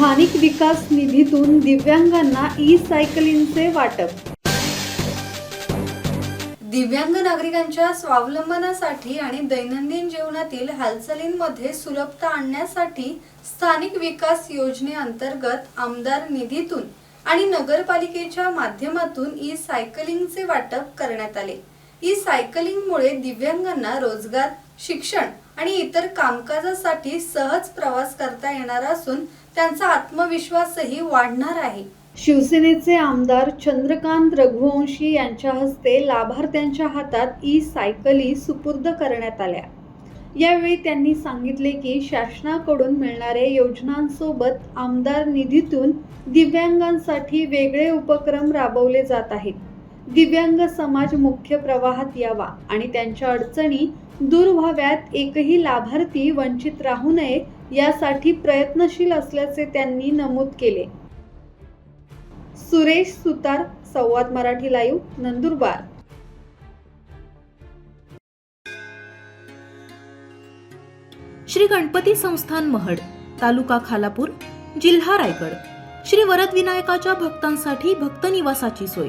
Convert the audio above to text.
स्थानिक विकास निधीतून दिव्यांगांना ई सायकलिंगचे वाटप. दिव्यांग नागरिकांच्या स्वावलंबनासाठी आणि दैनंदिन जीवनातील हालचालींमध्ये सुलभता आणण्यासाठी स्थानिक विकास योजनेअंतर्गत आमदार निधीतून आणि नगरपालिकेच्या माध्यमातून ई सायकलिंगचे वाटप करण्यात आले. ई सायकलिंगमुळे दिव्यांगांना रोजगार शिक्षण आणि इतर कामकाजासाठी सहज प्रवास करता येणार असून त्यांचा आत्मविश्वासही वाढणार आहे. शिवसेनेचे आमदार चंद्रकांत रघुवंशी यांच्या हस्ते लाभार्थ्यांच्या हातात ई सायकली सुपूर्द करण्यात आल्या. यावेळी त्यांनी सांगितले की शासनाकडून मिळणाऱ्या योजनांसोबत आमदार निधीतून दिव्यांगांसाठी वेगळे उपक्रम राबवले जात आहेत. दिव्यांग समाज मुख्य प्रवाहात यावा आणि त्यांच्या अडचणी दूर व्हाव्यात एकही लाभार्थी वंचित राहू नये यासाठी प्रयत्नशील असल्याचे त्यांनी नमूद केले. सुरेश सुतार संवाद मराठी लाईव्ह नंदुरबार. श्री गणपती संस्थान महड तालुका खालापूर जिल्हा रायगड. श्री वरद विनायकाच्या भक्तांसाठी भक्त निवासाची सोय.